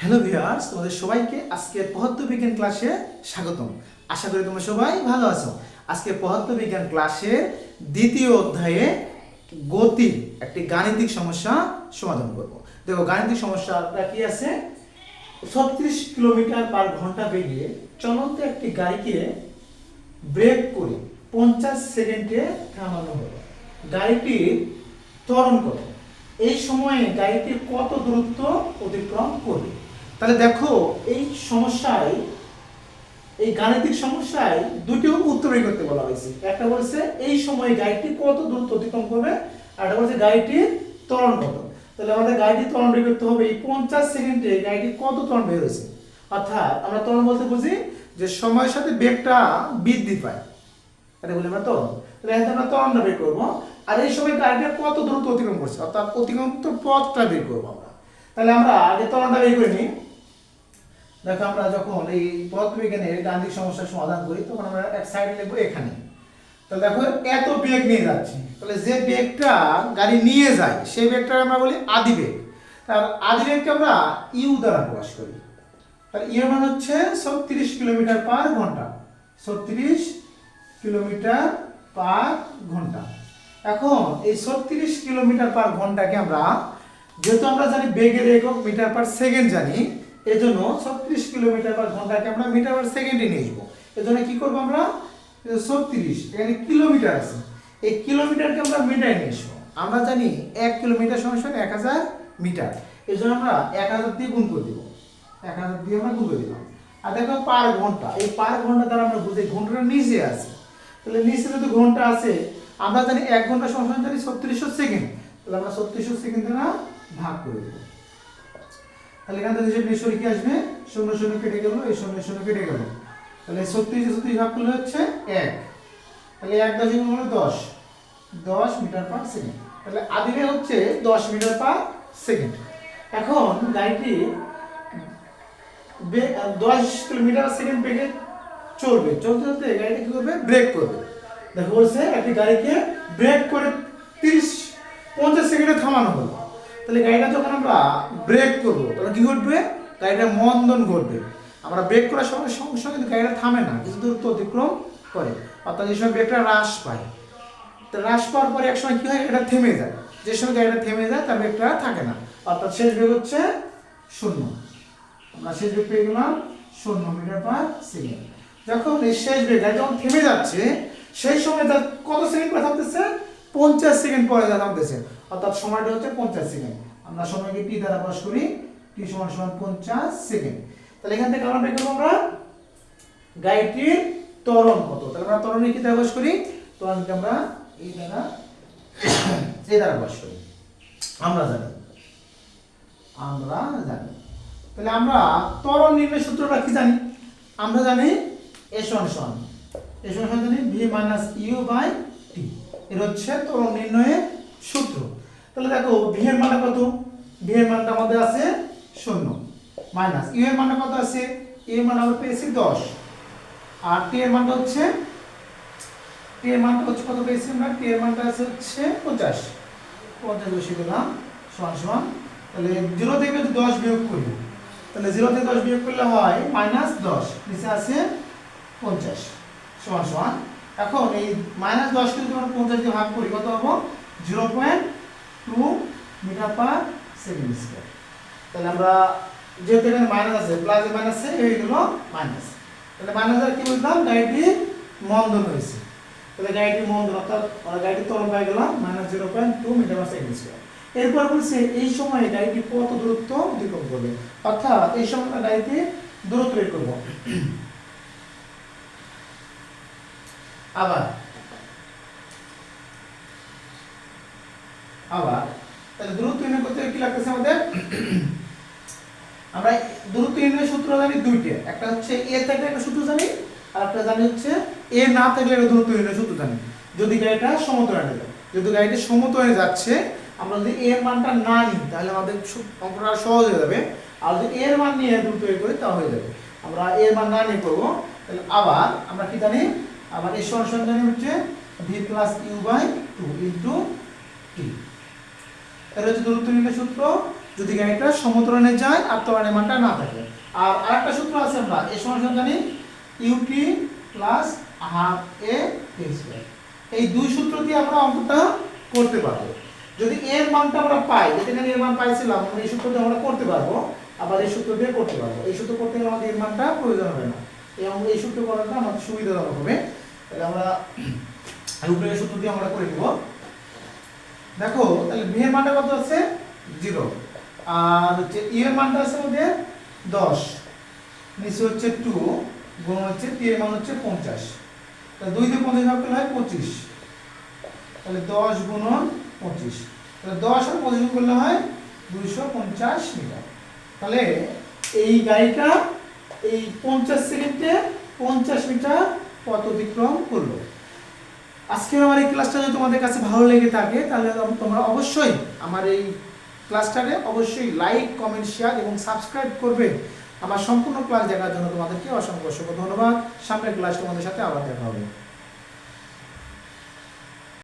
Hello viewers তোমাদের সবাইকে আজকে পদার্থ বিজ্ঞান ক্লাসে স্বাগতম। আশা করি তোমরা সবাই ভালো আছো। আজকে পদার্থ বিজ্ঞান ক্লাসের দ্বিতীয় অধ্যায়ে গতি, একটি গাণিতিক সমস্যা সমাধান করব। দেখো, গাণিতিক সমস্যাটা কি আছে? ছত্রিশ কিলোমিটার পার ঘণ্টা বেগে চলন্ত একটি গাড়িকে ব্রেক করে পঞ্চাশ সেকেন্ডে থামানো হলো। গাড়িটির ত্বরণ কত এই সময়ে গাড়িটি কত দূরত্ব অতিক্রম করবে? তাহলে দেখো, এই সমস্যায়, এই গাণিতিক সমস্যায় দুটি উত্তর বের করতে বলা হয়েছে। একটা বলছে, এই সময়ে গাড়িটি কত দূরত্ব অতিক্রম করবে? আর একটা বলছে, গাড়িটির ত্বরণ কত? তাহলে আমাদের গাড়িটির ত্বরণ বের করতে হবে, এই পঞ্চাশ সেকেন্ডে গাড়িটি কত ত্বরণ বের হয়েছে? অর্থাৎ আমরা ত্বরণ বলতে বুঝি যে সময়ের সাথে বেগটা বৃদ্ধি পায়। এটা বলি আমরা ত্বরণ। তাহলে এখানে আমরা ত্বরণটা বের করব। আর এই সময় গাড়িটা কত দূরত্ব অতিক্রম করছে? অর্থাৎ অতিক্রম পথটা বের করব আমরা। তাহলে আমরা আগে ত্বরণটা বের করে নিই। দেখো আমরা যখন এই পথ বিজ্ঞানের গাণিতিক সমস্যার সমাধান করি, তখন আমরা এক সাইডে লিখব এখানে। তাহলে দেখো এত বেগ নিয়ে যাচ্ছে। তাহলে যে বেগটা গাড়ি নিয়ে যায়, সেই বেগটা আমরা বলি আদি বেগ তার আদি বেগকে আমরা ইউ দ্বারা প্রকাশ করি। তাহলে ইউ মানে হচ্ছে ছত্রিশ কিলোমিটার পার ঘণ্টা। ছত্রিশ কিলোমিটার পার ঘণ্টা। এখন এই ছত্রিশ কিলোমিটার পার ঘন্টাকে আমরা, যেহেতু আমরা জানি বেগের একক মিটার পার সেকেন্ড জানি এই জন্য ছত্রিশ কিলোমিটার পার ঘন্টাকে আমরা মিটার পার সেকেন্ডে নিয়ে যাব এই জন্য কি করব আমরা? ছত্রিশ, এখানে কিলোমিটার আছে। এই কিলোমিটারকে আমরা মিটারে নিয়ে আমরা জানি এক কিলোমিটার সমান এক হাজার মিটার। এই জন্য আমরা এক হাজার দিয়ে গুণ করে দিব। এক হাজার দিয়ে আমরা গুণ করে দিলাম। আর দেখো পার ঘণ্টা, এই পার ঘণ্টা দ্বারা আমরা বুঝি ঘন্টাটা নিচে আছে। তাহলে নিচে যদি ঘণ্টা আছে, আমরা জানি এক ঘণ্টা সমান জানি ছত্রিশশো সেকেন্ড। তাহলে আমরা ছত্রিশশো সেকেন্ড দ্বারা ভাগ করে দেবো। তাহলে এখান থেকে হিসেব নিশ্চয়ই কি আসবে? শূন্য শূন্য কেটে গেল, এই শূন্য শূন্য কেটে গেল। তাহলে ছত্রিশ ছত্রিশ ভাগ করলে হচ্ছে এক। তাহলে এক দশমিক হলো দশ। দশ মিটার পার সেকেন্ড। তাহলে আদিবে হচ্ছে দশ মিটার পার সেকেন্ড। এখন গাড়িটি দশ কিলোমিটার সেকেন্ড বেগে চলবে। চলতে চলতে গাড়িটা কী করবে? ব্রেক করবে। দেখো বলছে, একটি গাড়িকে ব্রেক করে তিরিশ পঞ্চাশ সেকেন্ডে থামানো হলো। তাহলে গাড়িটা যখন আমরা ব্রেক করব তখন কি ঘটবে? গাড়িটা মন্দন ঘটবে। আমরা ব্রেক করার সময় সঙ্গে সঙ্গে কিন্তু গাড়িটা থামে না, কিছু দূরত্ব অতিক্রম করে। অর্থাৎ এই সময় ব্রেকটা হ্রাস পায়। তো হ্রাস পাওয়ার পরে এক সময় কী হয়? এটা থেমে যায়। যে সময় গাড়িটা থেমে যায়, তার বেগটা থাকে না। অর্থাৎ শেষ বেগ হচ্ছে শূন্য। আমরা শেষ বেগ পেয়ে গেলাম শূন্য মিটার পার সেকেন্ড যখন এই শেষ বেগ গাড়ি যখন থেমে যাচ্ছে, সেই সময় তার কত সেকেন্ড পরে থামতেছে? পঞ্চাশ সেকেন্ড পরে যা থামতেছে। অর্থাৎ সময়টা হচ্ছে পঞ্চাশ সেকেন্ড। আমরা সময়কে টি দ্বারা প্রকাশ করি টি সমান সমান পঞ্চাশ সেকেন্ড। তাহলে এখান থেকে আমরা করব আমরা গাড়িটির ত্বরণ কত। তাহলে আমরা ত্বরণের কি দ্বারা প্রকাশ করি? ত্বরণকে আমরা এই দ্বারা এই দ্বারা প্রকাশ করি। আমরা জানি। আমরা জানি। তাহলে আমরা ত্বরণ নির্ণয় সূত্রটা কি জানি? আমরা জানি এস ওয়ান সমান। এস ওয়ান সমান জানি V minus U by T এর হচ্ছে ত্বরণ নির্ণয়ের সূত্র তাহলে দেখো ভি এর মানে কত? ভি এর মানটা আমাদের আছে শূন্য। মাইনাস ইউ এর মানটা কত আছে? এর মান আমরা পেয়েছি দশ। আর টি এর মানটা হচ্ছে? টি এর মানটা হচ্ছে কত পেয়েছি আমরা? টি এর মানটা আছে হচ্ছে পঞ্চাশ। পঞ্চাশ বসিয়ে দিলাম, সমান সমান। তাহলে জিরো থেকে যদি দশ বিয়োগ করি, তাহলে জিরো থেকে দশ বিয়োগ করলে হয় মাইনাস দশ। নিচে আছে পঞ্চাশ। সমান সমান। এখন এই মাইনাস দশকে যদি আমরা পঞ্চাশ দিয়ে ভাগ করি, কত হব? Zero point two metre per second square. তাহলে আমরা যেহেতু এখানে মাইনাস আছে প্লাস মাইনাস হয়ে গেল মাইনাস তাহলে মাইনাস কি বলতাম গাড়িটি মন্দন হয়েছে। তাহলে গাড়িটি মন্দন, অর্থাৎ গাড়িটি তরল পাই গেলাম minus zero point two metre per second square এরপর বলছে, এই সময়ে গাড়িটি কত দূরত্ব? অতিক্রম করবে। অর্থাৎ এই সময় গাড়িটি দূরত্ব বের করব। আবার আবার, তাহলে দূরত্ব নির্ণয় করতে কি লাগতেছে আমাদের? আমরা দূরত্ব নির্ণয়ের সূত্র জানি দুইটা। একটা হচ্ছে এ থেকে একটা সূত্র জানি, আর একটা জানি হচ্ছে এ না থাকলে একটা দূরত্ব নির্ণয়ের সূত্র জানি। যদি গাড়িটা সমতলে যায়, যদি গাড়িটা সমতলে যাচ্ছে, আমরা যদি এর মানটা না নিই, তাহলে আমাদের অঙ্কটা সহজ হয়ে যাবে। আর যদি এর মান নিয়ে দূরত্ব বের করি তা হয়ে যাবে। আমরা এর মান না নিয়ে করব, তাহলে আবার আমরা কি জানি? আবার এর সমান জানি হচ্ছে V plus U by two into T এটা হচ্ছে দূরত্ব নির্ণয় সূত্র যদি গাড়িটা সমতরণে যায় আর ত্বরণের মানটা না থাকে। আর আরেকটা সূত্র আছে আমরা, এ সমান জানি ইউটি প্লাস হাফ এ এই দুই সূত্র দিয়ে আমরা অঙ্কটা করতে পারব। যদি এর মানটা আমরা পাই, যেখানে এর মান পাইছিলাম, আমরা এই সূত্র দিয়ে আমরা করতে পারব, আবার এই সূত্র দিয়ে করতে পারব। এই সূত্র করতে গেলে আমাদের এর মানটা প্রয়োজন হবে না। এবং এই সূত্র করাটা আমাদের সুবিধাজনক হবে। তাহলে আমরা উপরের সূত্র দিয়ে আমরা করে দিব দেখো, তাহলে বি এর মানটা কত আছে? জিরো আর হচ্ছে ই এর মানটা আছে আমাদের দশ। নিচে হচ্ছে টু গুণ হচ্ছে টি এর মান হচ্ছে পঞ্চাশ। তাহলে দুই দিয়ে পঞ্চাশ ভাগ করলে হয় পঁচিশ। তাহলে দশ গুণন পঁচিশ। তাহলে দশ আর পঁচিশ করলে হয় দুইশো পঞ্চাশ মিটার। তাহলে এই গাড়িটা এই পঞ্চাশ সেকেন্ডে পঞ্চাশ মিটার পথ অতিক্রম করল। আজকের আমার এই ক্লাসটা যদি তোমাদের কাছে ভালো লেগে থাকে, তাহলে তোমরা অবশ্যই আমার এই ক্লাসটাকে অবশ্যই লাইক কমেন্ট শেয়ার এবং সাবস্ক্রাইব করবে। আমার সম্পূর্ণ ক্লাস দেখার জন্য তোমাদেরকে অসংখ্য অসংখ্য ধন্যবাদ। সামনের ক্লাস তোমাদের সাথে আবার দেখা হবে।